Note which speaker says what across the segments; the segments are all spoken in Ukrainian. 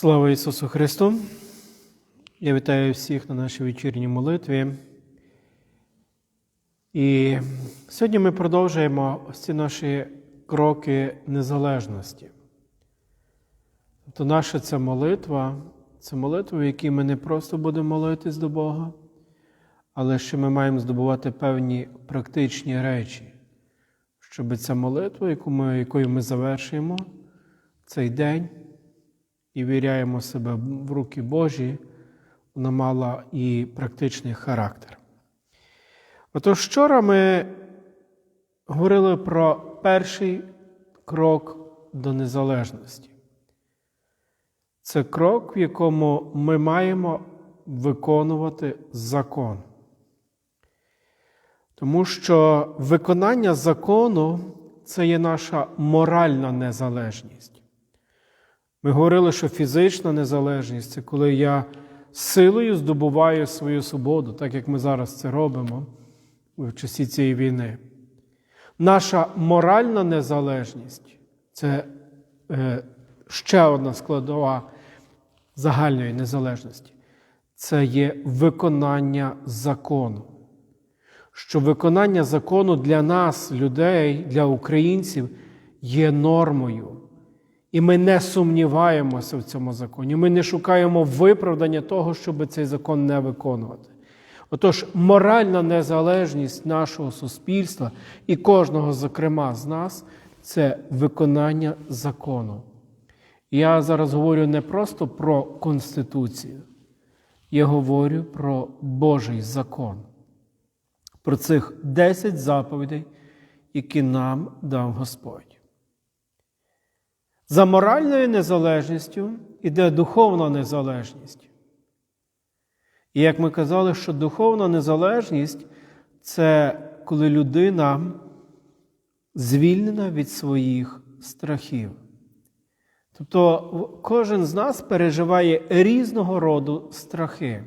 Speaker 1: Слава Ісусу Христу! Я вітаю всіх на нашій вечірній молитві. І сьогодні ми продовжуємо ось наші кроки незалежності. Тобто наша ця молитва це молитва, в якій ми не просто будемо молитись до Бога, але що ми маємо здобувати певні практичні речі, щоб ця молитва, яку ми, якою ми завершуємо цей день і віряємо себе в руки Божі, вона мала і практичний характер. Отож, вчора ми говорили про перший крок до незалежності. Це крок, в якому ми маємо виконувати закон. Тому що виконання закону це є наша моральна незалежність. Ми говорили, що фізична незалежність це коли я силою здобуваю свою свободу, так як ми зараз це робимо в часі цієї війни. Наша моральна незалежність це е, ще одна складова загальної незалежності. Це є виконання закону. Що виконання закону для нас, людей, для українців, є нормою. І ми не сумніваємося в цьому законі. Ми не шукаємо виправдання того, щоб цей закон не виконувати. Отож, моральна незалежність нашого суспільства і кожного, зокрема, з нас це виконання закону. Я зараз говорю не просто про Конституцію, я говорю про Божий закон, про цих 10 заповідей, які нам дав Господь. За моральною незалежністю іде духовна незалежність. І як ми казали, що духовна незалежність це коли людина звільнена від своїх страхів. Тобто кожен з нас переживає різного роду страхи.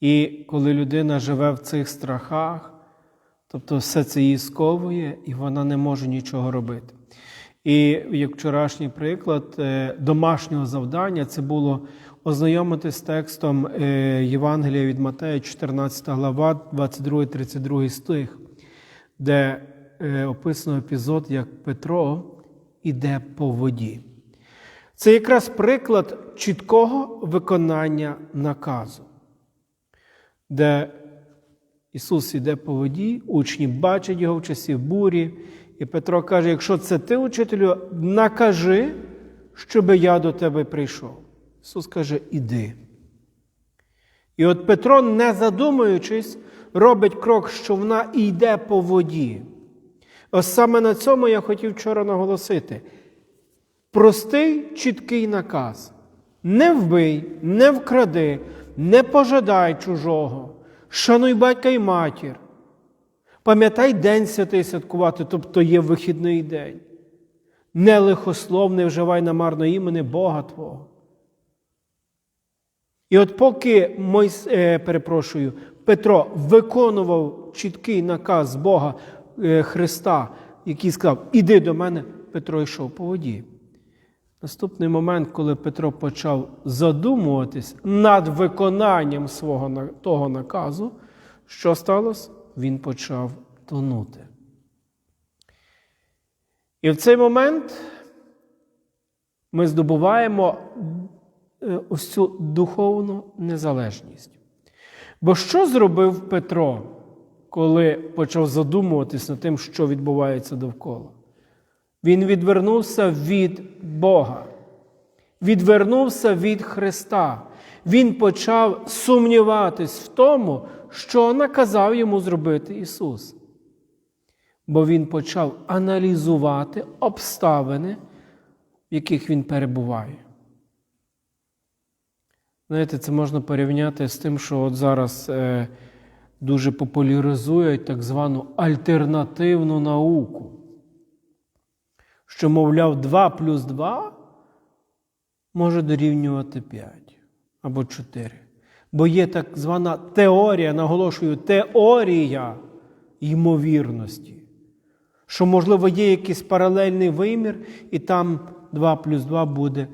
Speaker 1: І коли людина живе в цих страхах, тобто все це її сковує, і вона не може нічого робити. І як вчорашній приклад е, домашнього завдання це було ознайомитися з текстом е, Євангелія від Матея, 14 глава, 22-32 стих, де е, описано епізод, як Петро іде по воді. Це якраз приклад чіткого виконання наказу, де Ісус іде по воді, учні бачать його в часі бурі. І Петро каже: якщо це ти, учителю, накажи, щоби я до тебе прийшов. Ісус каже, іди. І от Петро, не задумуючись, робить крок, що вона йде по воді. Ось саме на цьому я хотів вчора наголосити. Простий чіткий наказ. Не вбий, не вкради, не пожадай чужого, шануй батька і матір. Пам'ятай день святий святкувати, тобто є вихідний день. Не лихослов, не вживай намарно імени Бога Твого. І от поки Мойс, е, перепрошую, Петро виконував чіткий наказ Бога е, Христа, який сказав, іди до мене, Петро йшов по воді. Наступний момент, коли Петро почав задумуватись над виконанням свого того наказу, що сталося? Він почав тонути. І в цей момент ми здобуваємо ось цю духовну незалежність. Бо що зробив Петро, коли почав задумуватись над тим, що відбувається довкола? Він відвернувся від Бога, відвернувся від Христа. Він почав сумніватись в тому, що наказав йому зробити Ісус. Бо Він почав аналізувати обставини, в яких Він перебуває. Знаєте, це можна порівняти з тим, що от зараз е, дуже популяризують так звану альтернативну науку. Що, мовляв, 2 плюс 2 може дорівнювати 5 або 4. Бо є так звана теорія, наголошую, теорія ймовірності. Що, можливо, є якийсь паралельний вимір, і там 2 плюс 2 буде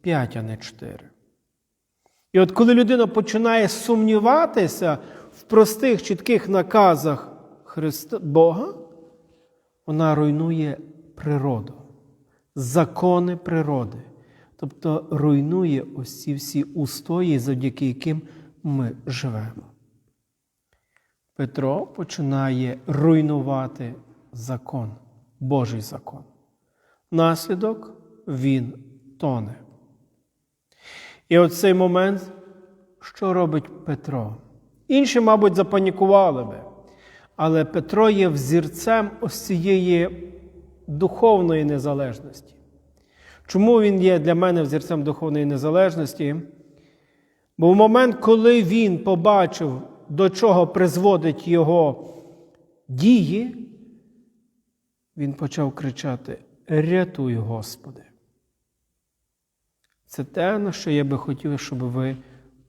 Speaker 1: 5, а не 4. І от коли людина починає сумніватися в простих, чітких наказах Христа, Бога, вона руйнує природу, закони природи. Тобто руйнує ось ці всі устої, завдяки яким ми живемо. Петро починає руйнувати закон, Божий закон. Наслідок він тоне. І от цей момент, що робить Петро? Інші, мабуть, запанікували би. Але Петро є взірцем ось цієї духовної незалежності. Чому він є для мене взірцем духовної незалежності? Бо в момент, коли він побачив, до чого призводить його дії, він почав кричати: Рятуй, Господи! Це те, на що я би хотів, щоб ви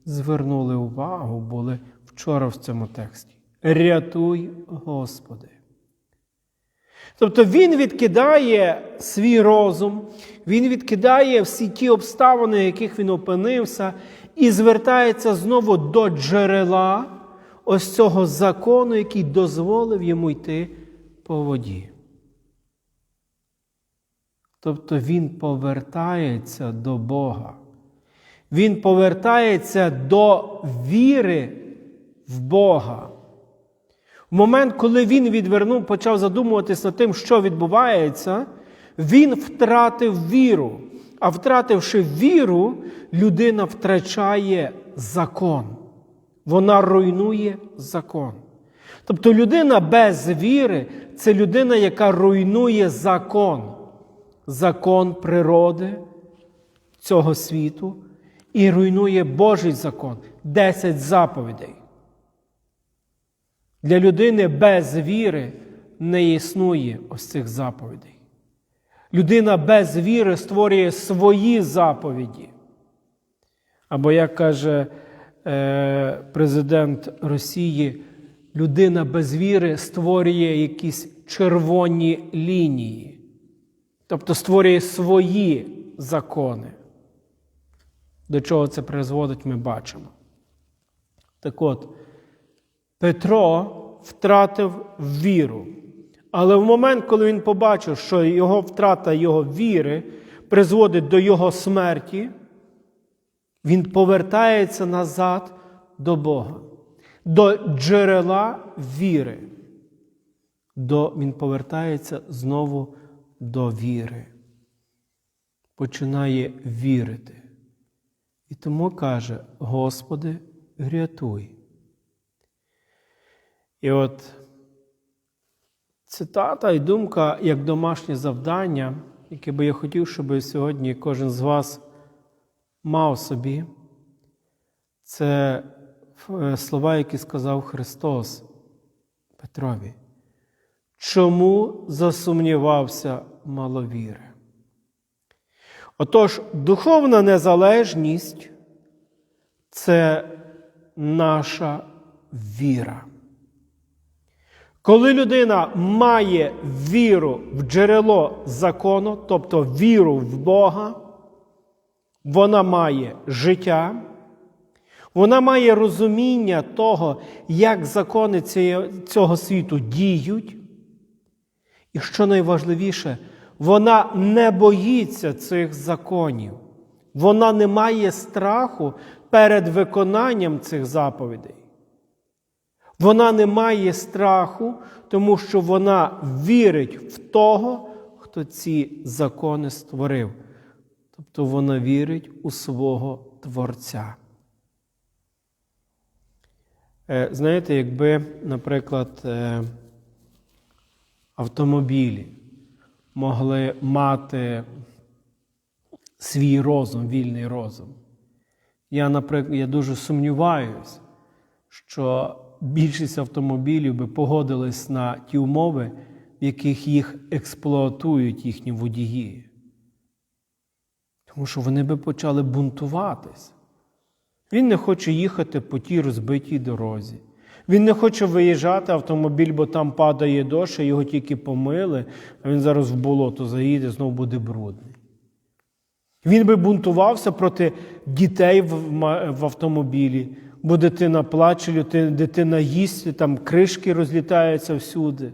Speaker 1: звернули увагу, були вчора в цьому тексті. Рятуй, Господи. Тобто він відкидає свій розум, він відкидає всі ті обставини, в яких він опинився, і звертається знову до джерела ось цього закону, який дозволив йому йти по воді. Тобто він повертається до Бога. Він повертається до віри в Бога. В момент, коли він відвернув, почав задумуватися над тим, що відбувається, він втратив віру. А втративши віру, людина втрачає закон. Вона руйнує закон. Тобто людина без віри це людина, яка руйнує закон, закон природи цього світу і руйнує Божий закон, 10 заповідей. Для людини без віри не існує ось цих заповідей. Людина без віри створює свої заповіді. Або, як каже е, президент Росії, людина без віри створює якісь червоні лінії, тобто створює свої закони. До чого це призводить, ми бачимо. Так от, Петро втратив віру. Але в момент, коли він побачив, що його втрата його віри призводить до його смерті, він повертається назад до Бога, до джерела віри. До, Він повертається знову до віри, починає вірити. І тому каже: Господи, рятуй. І от цитата і думка як домашнє завдання, яке би я хотів, щоб сьогодні кожен з вас мав собі, це е, слова, які сказав Христос Петрові. Чому засумнівався маловіри? Отож, духовна незалежність це наша віра. Коли людина має віру в джерело закону, тобто віру в Бога, вона має життя, вона має розуміння того, як закони цього світу діють. І що найважливіше, вона не боїться цих законів. Вона не має страху перед виконанням цих заповідей. Вона не має страху, тому що вона вірить в того, хто ці закони створив. Тобто вона вірить у свого Творця. Е, знаєте, якби, наприклад, е, автомобілі могли мати свій розум, вільний розум. Я, наприклад, я дуже сумніваюся, що більшість автомобілів би погодились на ті умови, в яких їх експлуатують їхні водії. Тому що вони би почали бунтуватись. Він не хоче їхати по тій розбитій дорозі. Він не хоче виїжджати автомобіль, бо там падає дощ, його тільки помили, а він зараз в болото заїде, знову буде брудний. Він би бунтувався проти дітей в автомобілі, бо дитина плаче, дитина їсть, там кришки розлітаються всюди.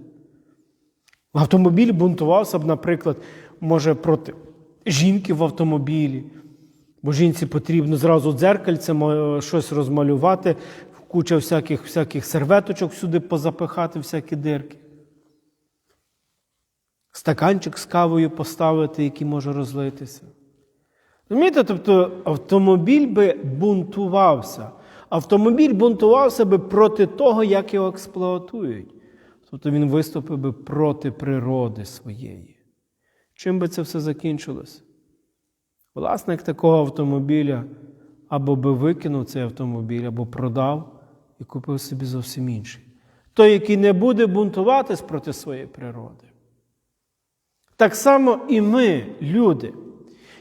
Speaker 1: Автомобіль бунтувався б, наприклад, може проти жінки в автомобілі, бо жінці потрібно зразу дзеркальцем е, щось розмалювати, куча всяких, всяких серветочок всюди позапихати, всякі дирки. Стаканчик з кавою поставити, який може розлитися. Розумієте, тобто автомобіль би бунтувався. Автомобіль бунтувався би проти того, як його експлуатують. Тобто він виступив би проти природи своєї. Чим би це все закінчилось? Власник такого автомобіля або би викинув цей автомобіль, або продав і купив собі зовсім інший. Той, який не буде бунтуватись проти своєї природи. Так само і ми, люди.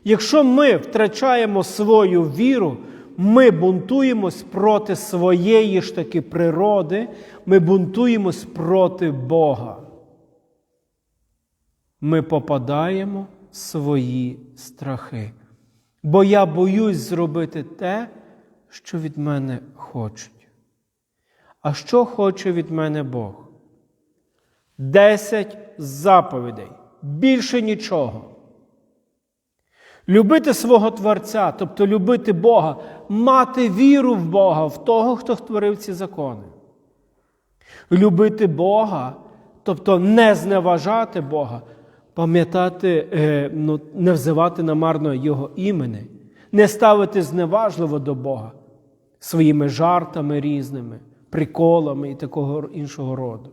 Speaker 1: Якщо ми втрачаємо свою віру, ми бунтуємось проти своєї ж таки природи, ми бунтуємось проти Бога. Ми попадаємо в свої страхи. Бо я боюсь зробити те, що від мене хочуть. А що хоче від мене Бог? Десять заповідей. Більше нічого. Любити свого Творця, тобто любити Бога, мати віру в Бога, в того, хто створив ці закони. Любити Бога, тобто не зневажати Бога, пам'ятати, е, ну, не взивати намарно Його імени, не ставити зневажливо до Бога своїми жартами різними, приколами і такого іншого роду.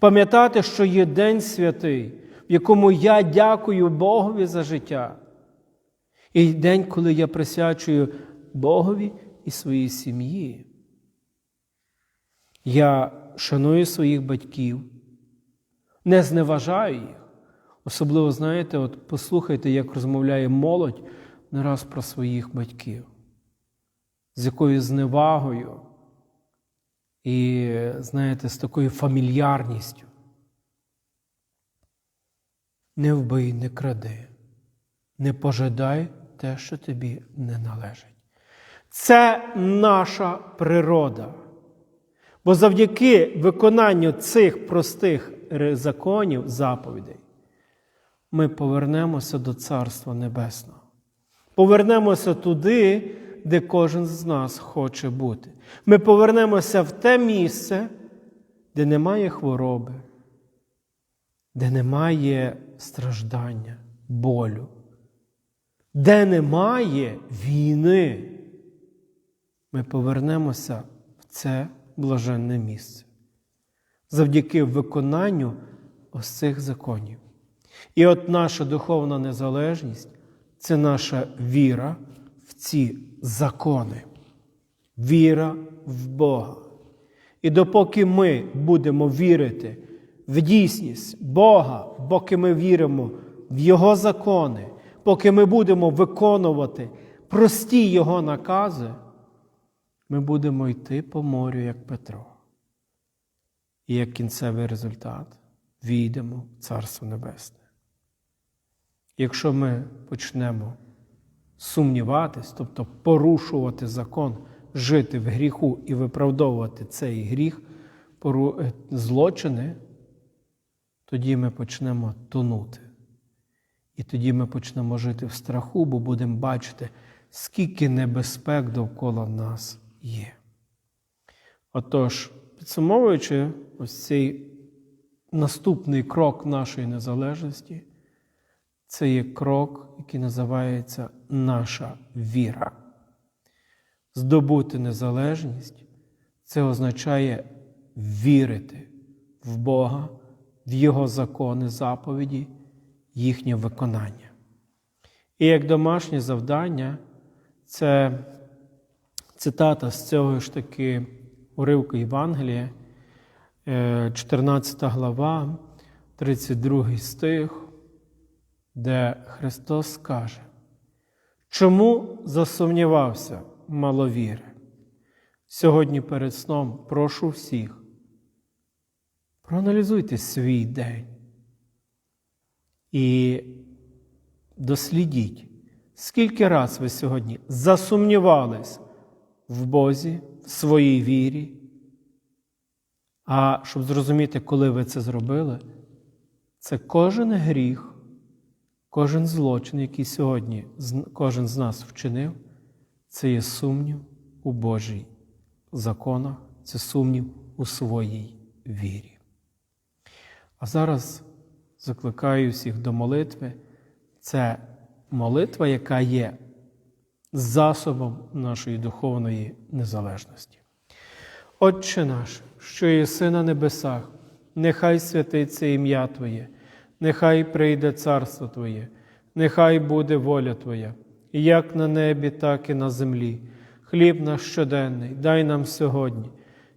Speaker 1: Пам'ятати, що є День святий, якому я дякую Богові за життя. І день, коли я присвячую Богові і своїй сім'ї. Я шаную своїх батьків, не зневажаю їх. Особливо, знаєте, от послухайте, як розмовляє молодь не раз про своїх батьків, з якою зневагою і, знаєте, з такою фамільярністю. Не вбий, не кради, не пожадай те, що тобі не належить. Це наша природа. Бо завдяки виконанню цих простих законів, заповідей, ми повернемося до Царства Небесного. Повернемося туди, де кожен з нас хоче бути. Ми повернемося в те місце, де немає хвороби, де немає страждання, болю, де немає війни. Ми повернемося в це блаженне місце завдяки виконанню ось цих законів. І от наша духовна незалежність це наша віра в ці закони, віра в Бога. І допоки ми будемо вірити в дійсність Бога, поки ми віримо в Його закони, поки ми будемо виконувати прості Його накази, ми будемо йти по морю, як Петро. І як кінцевий результат війдемо в Царство Небесне. Якщо ми почнемо сумніватись, тобто порушувати закон, жити в гріху і виправдовувати цей гріх, е, злочини, тоді ми почнемо тонути. І тоді ми почнемо жити в страху, бо будемо бачити, скільки небезпек довкола нас є. Отож, підсумовуючи ось цей наступний крок нашої незалежності, це є крок, який називається наша віра. Здобути незалежність це означає вірити в Бога, в Його закони, заповіді, їхнє виконання. І як домашнє завдання, це цитата з цього ж таки уривку Євангелія, е, 14 глава, 32 стих, де Христос каже, чому засумнівався маловіри? Сьогодні перед сном прошу всіх, проаналізуйте свій день і дослідіть, скільки раз ви сьогодні засумнівались в Бозі, в своїй вірі. А щоб зрозуміти, коли ви це зробили, це кожен гріх, кожен злочин, який сьогодні кожен з нас вчинив, це є сумнів у Божій законах, це сумнів у своїй вірі. А зараз закликаю всіх до молитви. Це молитва, яка є засобом нашої духовної незалежності. Отче наш, що єси на небесах, нехай святиться ім'я Твоє, нехай прийде царство Твоє, нехай буде воля Твоя, як на небі, так і на землі. Хліб наш щоденний, дай нам сьогодні,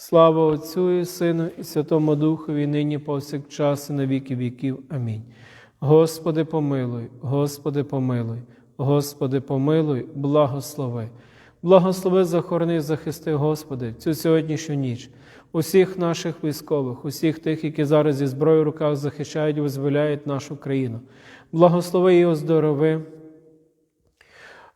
Speaker 1: Слава Отцю і Сину, і Святому Духові, нині повсякчас, і на віки віків. Амінь. Господи, помилуй, Господи, помилуй, Господи, помилуй, благослови. Благослови, захорони, захисти, Господи, цю сьогоднішню ніч, усіх наших військових, усіх тих, які зараз зі зброєю в руках захищають і визволяють нашу країну. Благослови і оздорови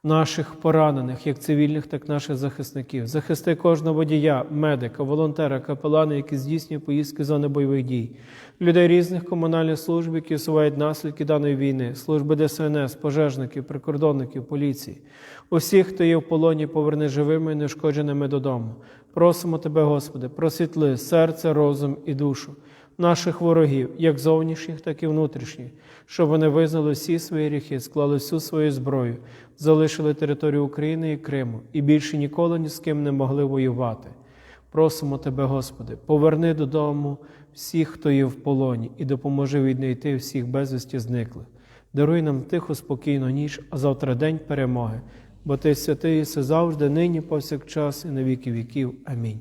Speaker 1: наших поранених, як цивільних, так і наших захисників. Захисти кожного водія, медика, волонтера, капелана, які здійснюють поїздки зони бойових дій, людей різних комунальних служб, які усувають наслідки даної війни, служби ДСНС, пожежників, прикордонників, поліції. Усіх, хто є в полоні, поверни живими і нешкодженими додому. Просимо Тебе, Господи, просвітли серце, розум і душу наших ворогів, як зовнішніх, так і внутрішніх, щоб вони визнали всі свої гріхи, склали всю свою зброю, залишили територію України і Криму і більше ніколи ні з ким не могли воювати. Просимо Тебе, Господи, поверни додому всіх, хто є в полоні, і допоможи віднайти всіх безвісті зниклих. Даруй нам тиху, спокійну ніч, а завтра день перемоги, бо Ти святий єси завжди, нині, повсякчас, і на віки віків. Амінь.